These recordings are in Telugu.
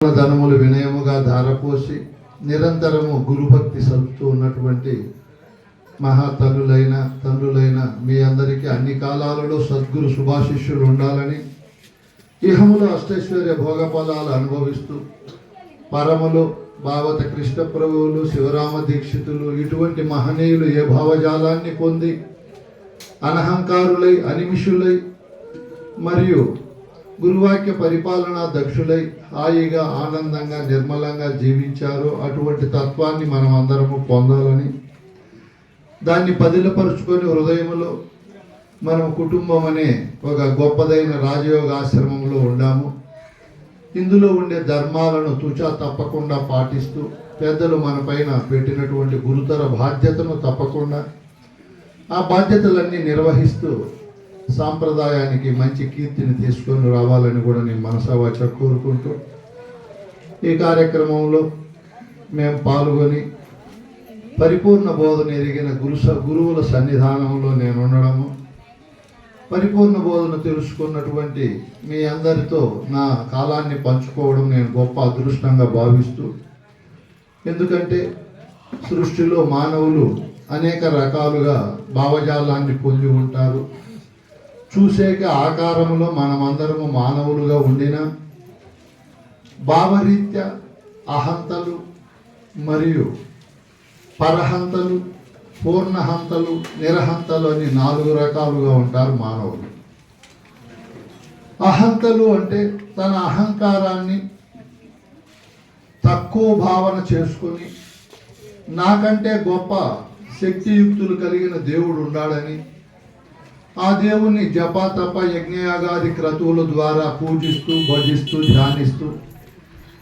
ధనములు వినయముగా ధారపోసి నిరంతరము గురుభక్తి సలుపుతూ ఉన్నటువంటి మహాతనులైన తండ్రులైన మీ అందరికీ అన్ని కాలాలలో సద్గురు శుభాశిష్యులు ఉండాలని ఇహములో అష్టైశ్వర్య భోగఫలాలు అనుభవిస్తూ పరములు భావత కృష్ణ ప్రభువులు శివరామ దీక్షితులు ఇటువంటి మహనీయులు ఏ భావజాలాన్ని పొంది అనహంకారులై అనిమిషులై మరియు గురువాక్య పరిపాలన దక్షులై హాయిగా ఆనందంగా నిర్మలంగా జీవించారో. అటువంటి తత్వాన్ని మనం అందరము పొందాలని దాన్ని పదిలపరుచుకొని హృదయములో మనం కుటుంబం అనే ఒక గొప్పదైన రాజయోగ ఆశ్రమంలో ఉండాము. ఇందులో ఉండే ధర్మాలను తుచా తప్పకుండా పాటిస్తూ పెద్దలు మన పైన పెట్టినటువంటి గురుతర బాధ్యతను తప్పకుండా ఆ బాధ్యతలన్నీ నిర్వహిస్తూ సాంప్రదాయానికి మంచి కీర్తిని తీసుకొని రావాలని కూడా నేను మనసావాచ కోరుకుంటూ ఈ కార్యక్రమంలో మేము పాల్గొని పరిపూర్ణ బోధన ఎరిగిన గురు గురువుల సన్నిధానంలో నేను ఉండడము పరిపూర్ణ బోధన తెలుసుకున్నటువంటి మీ అందరితో నా కాలాన్ని పంచుకోవడం నేను గొప్ప అదృష్టంగా భావిస్తూ ఎందుకంటే సృష్టిలో మానవులు అనేక రకాలుగా భావజాలాన్ని పొంది ఉంటారు. చూసేక ఆకారంలో మనమందరము మానవులుగా ఉండిన భావరీత్యా అహంతలు మరియు పరహంతలు పూర్ణహంతలు నిరహంతలు అని నాలుగు రకాలుగా ఉంటారు మానవులు. అహంతలు అంటే తన అహంకారాన్ని తక్కువ భావన చేసుకొని నాకంటే గొప్ప శక్తియుక్తులు కలిగిన దేవుడు ఉన్నాడని ఆ దేవుణ్ణి జప తప యజ్ఞయాగాది క్రతువుల ద్వారా పూజిస్తూ భజిస్తూ ధ్యానిస్తూ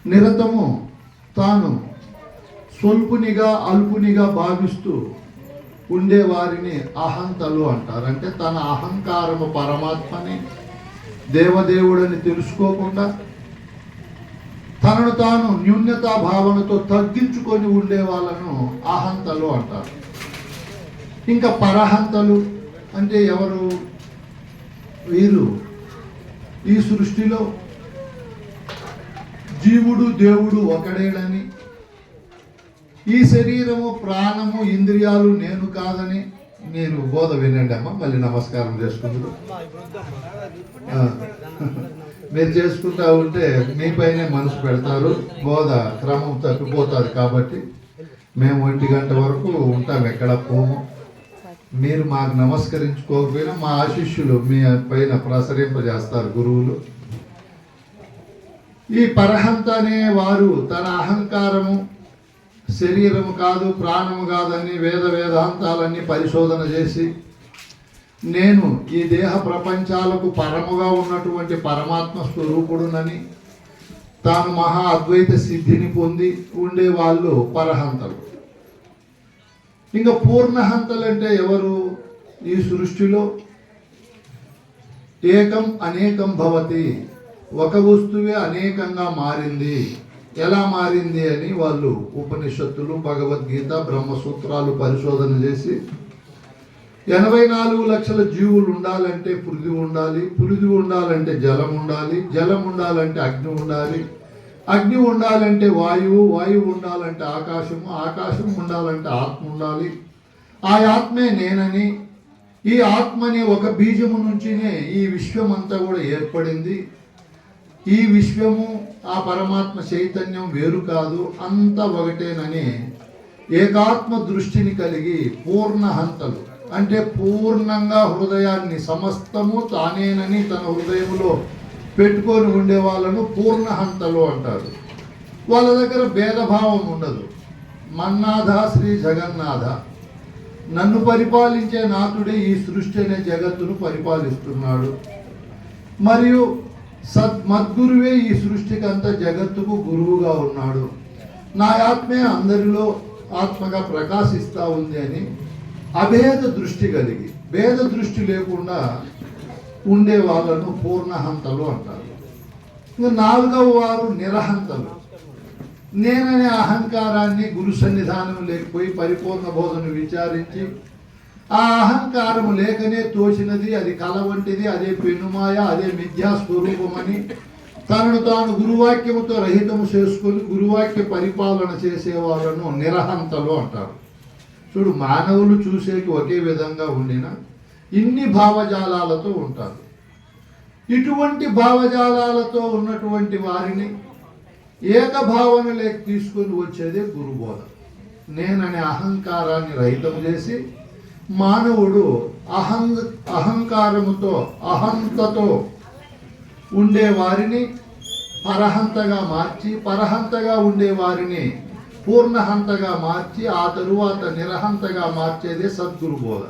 నిరతము తాను స్వల్పునిగా అల్పునిగా భావిస్తూ ఉండేవారిని అహంతలు అంటారు. అంటే తన అహంకారము పరమాత్మని దేవదేవుడని తెలుసుకోకుండా తనను తాను న్యూన్యతా భావనతో తగ్గించుకొని ఉండే వాళ్ళను అహంతలు అంటారు. ఇంకా పరహంతలు అంటే ఎవరు? వీరు. ఈ సృష్టిలో జీవుడు దేవుడు ఒకడేడని ఈ శరీరము ప్రాణము ఇంద్రియాలు నేను కాదని మీరు బోధ వినండి అమ్మ. మళ్ళీ నమస్కారం చేసుకుందరు. మీరు చేసుకుంటా ఉంటే మీపైనే మనసు పెడతారు. బోధ క్రమం తప్పిపోతుంది కాబట్టి మేము ఒంటి గంట వరకు ఉంటాం ఎక్కడ పోము. మీరు మాకు నమస్కరించుకోకపోయినా మా ఆశిష్యులు మీ పైన ప్రసరింపజేస్తారు గురువులు. ఈ పరహంత అనే వారు తన అహంకారము శరీరము కాదు ప్రాణము కాదని వేద వేదాంతాలన్నీ పరిశోధన చేసి నేను ఈ దేహ ప్రపంచాలకు పరముగా ఉన్నటువంటి పరమాత్మ స్వరూపుడునని తాను మహా అద్వైత సిద్ధిని పొంది ఉండే వాళ్ళు పరహంతలు. ఇంకా పూర్ణహంతలు అంటే ఎవరు ఈ సృష్టిలో? ఏకం అనేకం భవతి. ఒక వస్తువే అనేకంగా మారింది. ఎలా మారింది అని వాళ్ళు ఉపనిషత్తులు భగవద్గీత బ్రహ్మసూత్రాలు పరిశోధన చేసి ఎనభై నాలుగు లక్షల జీవులు ఉండాలంటే పృథివీ ఉండాలి పృథివీ ఉండాలంటే జలం ఉండాలి జలం ఉండాలంటే అగ్ని ఉండాలి అగ్ని ఉండాలంటే వాయువు వాయువు ఉండాలంటే ఆకాశము ఆకాశం ఉండాలంటే ఆత్మ ఉండాలి. ఆ ఆత్మే నేనని ఈ ఆత్మని ఒక బీజము నుంచినే ఈ విశ్వం అంతా కూడా ఏర్పడింది. ఈ విశ్వము ఆ పరమాత్మ చైతన్యం వేరు కాదు అంత ఒకటేనని ఏకాత్మ దృష్టిని కలిగి పూర్ణ హంతలు అంటే పూర్ణంగా హృదయాన్ని సమస్తము తానేనని తన హృదయంలో పెట్టుకొని ఉండే వాళ్ళను పూర్ణహంతలు అంటారు. వాళ్ళ దగ్గర భేదభావం ఉండదు. మన్నాథ శ్రీ జగన్నాథ నన్ను పరిపాలించే నాథుడే ఈ సృష్టి అనే జగత్తును పరిపాలిస్తున్నాడు. మరియు సద్ మద్గురువే ఈ సృష్టికంతా జగత్తుకు గురువుగా ఉన్నాడు. నా ఆత్మే అందరిలో ఆత్మగా ప్రకాశిస్తూ ఉంది అని అభేద దృష్టి కలిగి భేద దృష్టి లేకుండా ఉండే వాళ్ళను పూర్ణహంతలు అంటారు. ఇంకా నాలుగవ వారు నిరహంతలు. నేననే అహంకారాన్ని గురు సన్నిధానం లేకపోయి పరిపూర్ణ బోధను విచారించి ఆ అహంకారము లేకనే తోచినది అది కల వంటిది అదే పెనుమాయ అదే మిథ్యా స్వరూపమని తనను తాను గురువాక్యముతో రహితము చేసుకొని గురువాక్య పరిపాలన చేసే వాళ్ళను నిరహంతలు అంటారు. చూడు మానవులు చూసేకి ఒకే విధంగా ఉండిన ఇన్ని భావజాలాలతో ఉంటారు. ఇటువంటి భావజాలాలతో ఉన్నటువంటి వారిని ఏకభావనలోకి తీసుకొని వచ్చేదే గురుబోధ. నేననే అహంకారాన్ని రహితం చేసి మానవుడు అహం అహంకారముతో అహంతతో ఉండేవారిని పరహంతగా మార్చి పరహంతగా ఉండే వారిని పూర్ణహంతగా మార్చి ఆ తరువాత నిరహంతగా మార్చేదే సద్గురు బోధ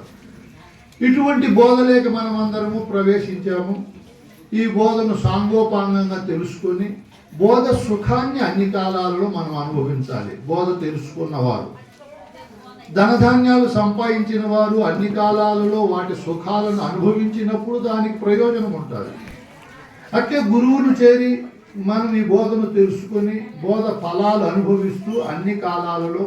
ఇటువంటి బోధలేక మనం అందరము ప్రవేశించాము. ఈ బోధను సాంగోపాంగంగా తెలుసుకొని బోధ సుఖాన్ని అన్ని కాలాలలో మనం అనుభవించాలి. బోధ తెలుసుకున్నవారు. ధనధాన్యాలు సంపాదించిన వారు అన్ని కాలాలలో వాటి సుఖాలను అనుభవించినప్పుడు దానికి ప్రయోజనం ఉంటుంది. అట్లే గురువును చేరి మనం ఈ బోధను తెలుసుకొని బోధ ఫలాలు అనుభవిస్తూ అన్ని కాలాలలో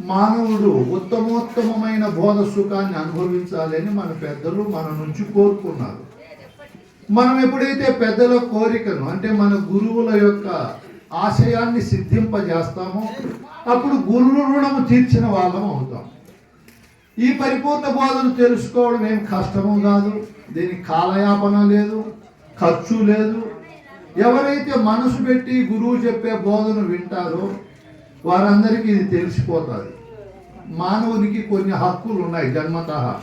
మానవుడు ఉత్తమోత్తమమైన బోధ సుఖాన్ని అనుభవించాలని మన పెద్దలు మన నుంచి కోరుకున్నారు. మనం ఎప్పుడైతే పెద్దల కోరికను అంటే మన గురువుల యొక్క ఆశయాన్ని సిద్ధింపజేస్తామో అప్పుడు గురువు రుణము తీర్చిన వాళ్ళం అవుతాం. ఈ పరిపూర్ణ బోధను తెలుసుకోవడం ఏం కష్టము కాదు. దీనికి కాలయాపన లేదు ఖర్చు లేదు. ఎవరైతే మనసు పెట్టి గురువు చెప్పే బోధను వింటారో వారందరికీ ఇది తెలిసిపోతుంది. మానవునికి కొన్ని హక్కులు ఉన్నాయి జన్మత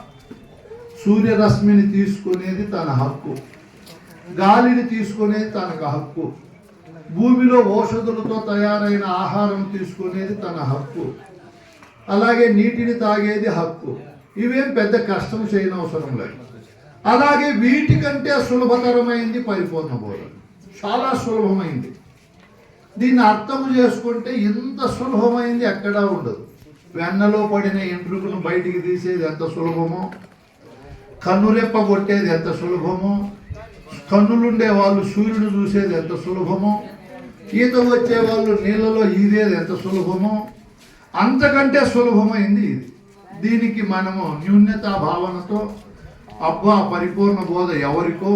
సూర్యరశ్మిని తీసుకునేది తన హక్కు. గాలిని తీసుకునేది తనకు హక్కు. భూమిలో ఔషధులతో తయారైన ఆహారం తీసుకునేది తన హక్కు. అలాగే నీటిని తాగేది హక్కు. ఇవేం పెద్ద కష్టం చేయనవసరం లేదు. అలాగే వీటికంటే సులభతరమైంది పరిపూర్ణ బోధన. చాలా సులభమైంది. దీన్ని అర్థం చేసుకుంటే ఇంత సులభమైంది ఎక్కడా ఉండదు. వెన్నలో పడిన ఎంట్రుకను బయటికి తీసేది ఎంత సులభమో కన్నురెప్ప కొట్టేది ఎంత సులభమో కన్నులుండే వాళ్ళు సూర్యుడు చూసేది ఎంత సులభమో ఈత వచ్చే వాళ్ళు నీళ్ళలో ఈదేది ఎంత సులభమో అంతకంటే సులభమైంది ఇది. దీనికి మనము న్యూన్యతా భావనతో అబ్బా పరిపూర్ణ బోధ ఎవరికో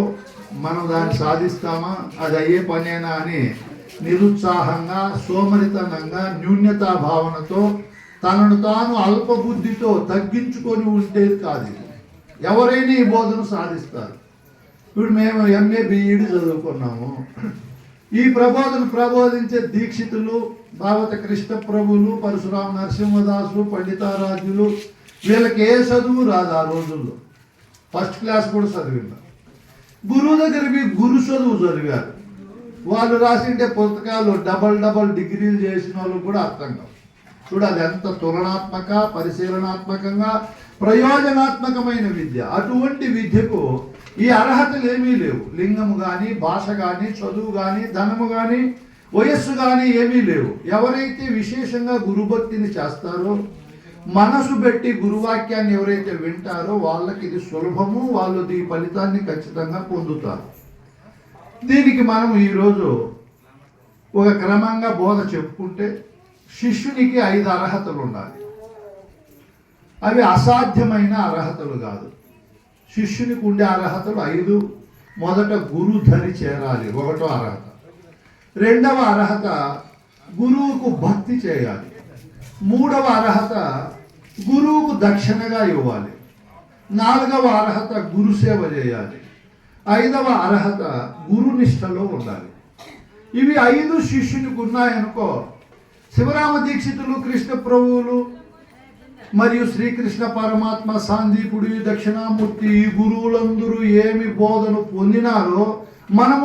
మనం దాన్ని సాధిస్తామా అది అయ్యే పనేనా అని నిరుత్సాహంగా సోమరితనంగా న్యూన్యతా భావనతో తనను తాను అల్పబుద్ధితో తగ్గించుకొని ఉండేది కాదు ఎవరైనా ఈ బోధన సాధిస్తారు. ఇప్పుడు మేము ఎంఏ బిఈడి చదువుకున్నాము. ఈ ప్రబోధను ప్రబోధించే దీక్షితులు భావత కృష్ణ ప్రభులు పరశురామ నరసింహదాసు పండితారాజులు వీళ్ళకి ఏ చదువు రాదు ఆ రోజుల్లో. ఫస్ట్ క్లాస్ కూడా చదివిన గురువు దగ్గర మీ గురు చదువు చదివారు. వాళ్ళు రాసిండే పుస్తకాలు డబల్ డబల్ డిగ్రీలు చేసిన వాళ్ళు కూడా అర్థం కావు. చూడు అది ఎంత తులనాత్మక పరిశీలనాత్మకంగా ప్రయోజనాత్మకమైన విద్య. అటువంటి విద్యకు ఈ అర్హతలు ఏమీ లేవు. లింగము కానీ భాష కానీ చదువు కానీ ధనము కానీ వయస్సు కానీ ఏమీ లేవు. ఎవరైతే విశేషంగా గురుభక్తిని చేస్తారో మనసు పెట్టి గురువాక్యాన్ని ఎవరైతే వింటారో వాళ్ళకి ఇది సులభము వాళ్ళు ఈ ఫలితాన్ని ఖచ్చితంగా పొందుతారు. దీనికి మనం ఈరోజు ఒక క్రమంగా బోధ చెప్పుకుంటే శిష్యునికి ఐదు అర్హతలు ఉండాలి. అవి అసాధ్యమైన అర్హతలు కాదు. శిష్యునికి ఉండే అర్హతలు ఐదు. మొదట గురు ధరి చేరాలి ఒకటో అర్హత. రెండవ అర్హత గురువుకు భక్తి చేయాలి. మూడవ అర్హత గురువుకు దక్షిణగా ఇవ్వాలి. నాలుగవ అర్హత గురుసేవ చేయాలి. ఐదవ అర్హత గురునిష్టలో ఉండాలి. ఇవి ఐదు శిష్యునికి ఉన్నాయనుకో శివరామ దీక్షితులు కృష్ణ ప్రభువులు మరియు శ్రీకృష్ణ పరమాత్మ సాందీపుడి దక్షిణామూర్తి ఈ గురువులందరూ ఏమి బోధను పొందినారో మనము